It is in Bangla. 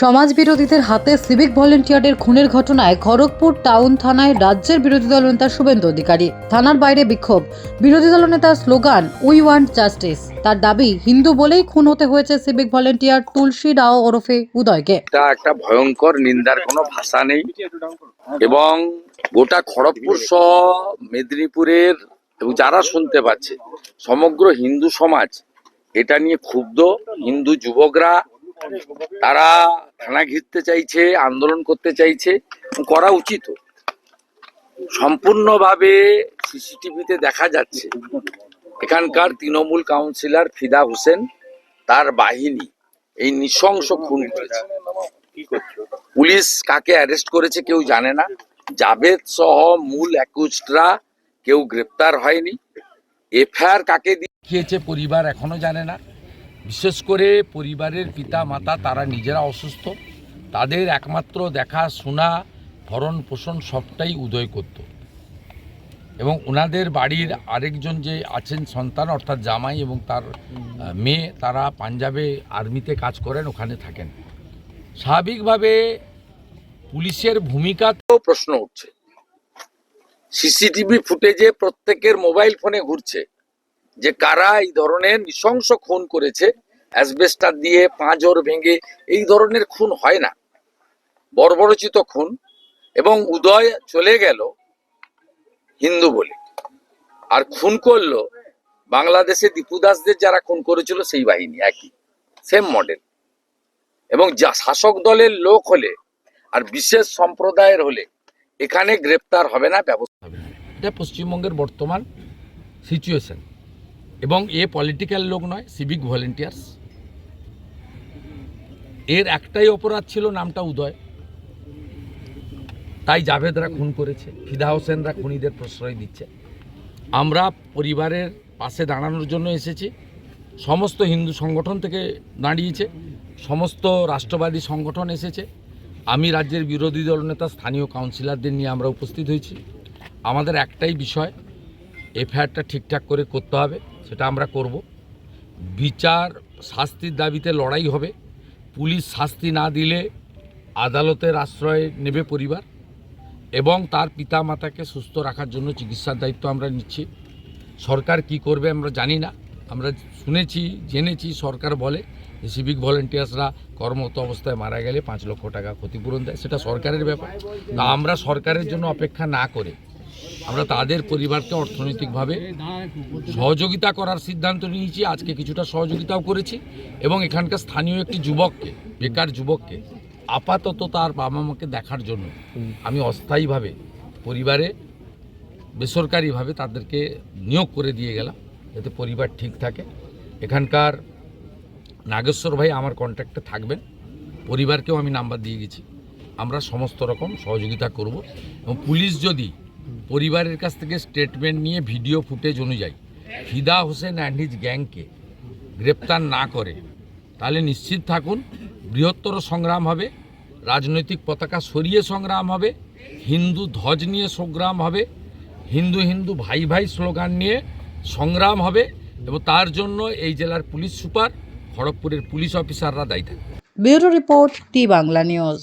সমাজ বিরোধীদের হাতে সিভিক ভলেন্টিয়ারের খুনের ঘটনায় খড়গপুর টাউন থানায় রাজ্যের বিরোধী দল নেতা শুভেন্দু অধিকারী। থানার বাইরে বিক্ষোভ। বিরোধী দল নেতার স্লোগান উই ওয়ান্ট জাস্টিস তার দাবি, হিন্দু বলেই খুন হতে হয়েছে সিভিক ভলেন্টিয়ার তুলসী রাও ওরফে উদয়কে। এটা একটা ভয়ঙ্কর নিন্দার কোনো ভাষা নেই এবং গোটা খড়গপুর সহ মেদিনীপুরের এবং যারা শুনতে পাচ্ছে, সমগ্র হিন্দু সমাজ এটা নিয়ে ক্ষুব্ধ। হিন্দু যুবকরা তারা থানা ঘিরতে চাইছে, আন্দোলন করতে চাইছে, করা উচিত। সম্পূর্ণভাবে সিসিটিভিতে দেখা যাচ্ছে, এখানকার তৃণমূল কাউন্সিলর ফিদা হোসেন তার বাহিনী এই নৃশংস খুন করেছে। পুলিশ কাকে অ্যারেস্ট করেছে কেউ জানে না। জাভেদ সহ মূল অ্যাকুজরা কেউ গ্রেপ্তার হয়নি। এফআইআর কাকে দেখিয়েছে, পরিবার এখনও জানে না। বিশেষ করে পরিবারের পিতা মাতা তারা নিজেরা অসুস্থ। তাদের একমাত্র দেখা, শোনা, ভরণ পোষণ সবটাই উদয় করত। এবং ওনাদের বাড়ির আরেকজন যে আছেন সন্তান, অর্থাৎ জামাই এবং তার মেয়ে, তারা পাঞ্জাবে আর্মিতে কাজ করেন, ওখানে থাকেন। স্বাভাবিকভাবে পুলিশের ভূমিকাতেও প্রশ্ন উঠছে। সিসিটিভি ফুটেজে প্রত্যেকের মোবাইল ফোনে ঘুরছে। যে কারা এই ধরনের নৃশংস খুন করেছে, অ্যাসবেস্টার দিয়ে পাঁজর ভেঙে এই ধরনের খুন হয় না। বর্বরচিত খুন এবং উদয় চলে গেল হিন্দু বলে। আর খুন করল বাংলাদেশে দীপু দাসদের যারা খুন করেছিল সেই বাহিনী, একই সেম মডেল এবং যা শাসক দলের লোক হলে আর বিশেষ সম্প্রদায়ের হলে এখানে গ্রেপ্তার হবে না, ব্যবস্থা হবে না। এটা পশ্চিমবঙ্গের বর্তমান সিচুয়েশন এবং এ পলিটিক্যাল লোক নয় সিভিক ভলেন্টিয়ার্স এর একটাই অপরাধ ছিল, নামটা উদয়। তাই জাভেদরা খুন করেছে, ফিদা হোসেনরা খুনিদের প্রশ্রয় দিচ্ছে। আমরা পরিবারের পাশে দাঁড়ানোর জন্য এসেছি। সমস্ত হিন্দু সংগঠন থেকে দাঁড়িয়েছে, সমস্ত রাষ্ট্রবাদী সংগঠন এসেছে। আমি রাজ্যের বিরোধী দল নেতা, স্থানীয় কাউন্সিলরদের নিয়ে আমরা উপস্থিত হয়েছি। আমাদের একটাই বিষয়, এফআইআরটা ঠিকঠাক করে করতে হবে। সেটা আমরা করব। বিচার শাস্তির দাবিতে লড়াই হবে। পুলিশ শাস্তি না দিলে আদালতের আশ্রয় নেবে পরিবার এবং তার পিতা মাতাকে সুস্থ রাখার জন্য চিকিৎসার দায়িত্ব আমরা নিচ্ছি। সরকার কি করবে আমরা জানি না। আমরা শুনেছি, জেনেছি, সরকার বলে সিভিক ভলেন্টিয়ার্সরা কর্মরত অবস্থায় মারা গেলে পাঁচ লক্ষ টাকা ক্ষতিপূরণ দেয়। সেটা সরকারের ব্যাপার। তা আমরা সরকারের জন্য অপেক্ষা না করে আমরা তাদের পরিবারকে অর্থনৈতিকভাবে সহযোগিতা করার সিদ্ধান্ত নিয়েছি। আজকে কিছুটা সহযোগিতাও করেছি এবং এখানকার স্থানীয় একটি যুবককে, বেকার যুবককে আপাতত তার বাবা মাকে দেখার জন্য আমি অস্থায়ীভাবে পরিবারে বেসরকারিভাবে তাদেরকে নিয়োগ করে দিয়ে গেলাম যাতে পরিবার ঠিক থাকে। এখানকার নাগেশ্বর ভাই আমার কন্ট্যাক্টে থাকবেন। পরিবারকেও আমি নাম্বার দিয়ে গেছি। আমরা সমস্ত রকম সহযোগিতা করব এবং পুলিশ যদি পরিবারের কাছ থেকে স্টেটমেন্ট নিয়ে ভিডিও ফুটেজ অনুযায়ী ফিদা হোসেন অ্যান্ড হিজ গ্যাংকে গ্রেপ্তার না করে, তাহলে নিশ্চিত থাকুন বৃহত্তর সংগ্রাম হবে, রাজনৈতিক পতাকা সরিয়ে সংগ্রাম হবে, হিন্দু ধ্বজ নিয়ে সংগ্রাম হবে, হিন্দু হিন্দু ভাই ভাই স্লোগান নিয়ে সংগ্রাম হবে এবং তার জন্য এই জেলার পুলিশ সুপার, খড়গপুরের পুলিশ অফিসাররা দায়ী থাকবে। ব্যুরো রিপোর্ট টি বাংলা নিউজ।